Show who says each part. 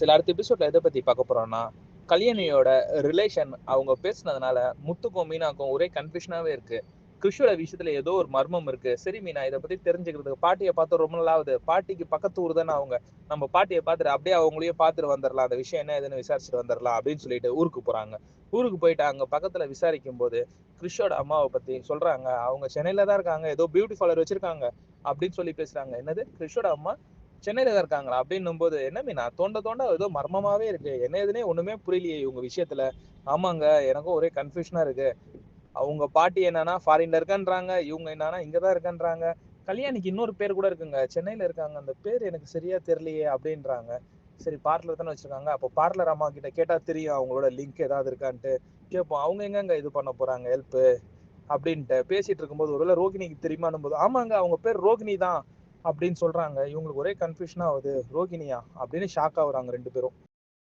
Speaker 1: சில அடுத்த எபிசோட்ல எதை பத்தி பார்க்க போறோம்னா கல்யாணியோட ரிலேஷன் அவங்க பேசுனதுனால முத்துக்கும் மீனாக்கும் ஒரே கன்ஃபியூஷனாவே இருக்கு. கிருஷோட விஷயத்துல ஏதோ ஒரு மர்மம் இருக்கு. சரி மீனா இதை பத்தி தெரிஞ்சுக்கிறதுக்கு பாட்டியை பார்த்து ரொம்ப நாள் ஆகுது பாட்டிக்கு பக்கத்து ஊர் தானே அவங்க. நம்ம பாட்டியை பார்த்துட்டு அப்படியே அவங்களையும் பார்த்துட்டு வந்துடலாம். அந்த விஷயம் என்ன ஏதுன்னு விசாரிச்சுட்டு வந்துடலாம் அப்படின்னு சொல்லிட்டு ஊருக்கு போறாங்க. ஊருக்கு போயிட்டு அங்க பக்கத்துல விசாரிக்கும் போது கிருஷோட அம்மாவை பத்தி சொல்றாங்க. அவங்க சென்னையில தான் இருக்காங்க. ஏதோ பியூட்டி பார்லர் வச்சிருக்காங்க அப்படின்னு சொல்லி பேசுறாங்க. என்னது? கிருஷோட அம்மா சென்னையில தான் இருக்காங்களா? அப்படின்னும் போது என்ன மீனா தோண்ட தோண்ட ஏதோ மர்மமாவே இருக்கு. என்ன எதுனே ஒண்ணுமே புரியலையே இவங்க விஷயத்துல. ஆமாங்க எனக்கும் ஒரே கன்ஃபியூஷனா இருக்கு. அவங்க பாட்டி என்னன்னா ஃபாரின்ல இருக்கன்றாங்க இவங்க என்னன்னா இங்கதான் இருக்கன்றாங்க. கல்யாணிக்கு இன்னொரு பேர் கூட இருக்குங்க. சென்னையில இருக்காங்க. அந்த பேர் எனக்கு சரியா தெரியலையே அப்படின்றாங்க. சரி பார்லர் தானே வச்சிருக்காங்க. அப்போ பார்லர் அம்மா கிட்ட கேட்டா தெரியும் அவங்களோட லிங்க் ஏதாவது இருக்கான்ட்டு. கேட்போம் அவங்க எங்கங்க இது பண்ண போறாங்க? ஹெல்ப் அப்படின்ட்டு பேசிட்டு இருக்கும்போது ஒருவேளை ரோகிணிக்கு தெரியுமானும் போது ஆமாங்க அவங்க பேர் ரோகிணி தான். அப்படின்னு சொல்றாங்க. இவங்களுக்கு ஒரே கன்ஃபியூஷன் ஆகுது. ரோகிணியா அப்படின்னு ஷாக் ஆகுறாங்க ரெண்டு பேரும்.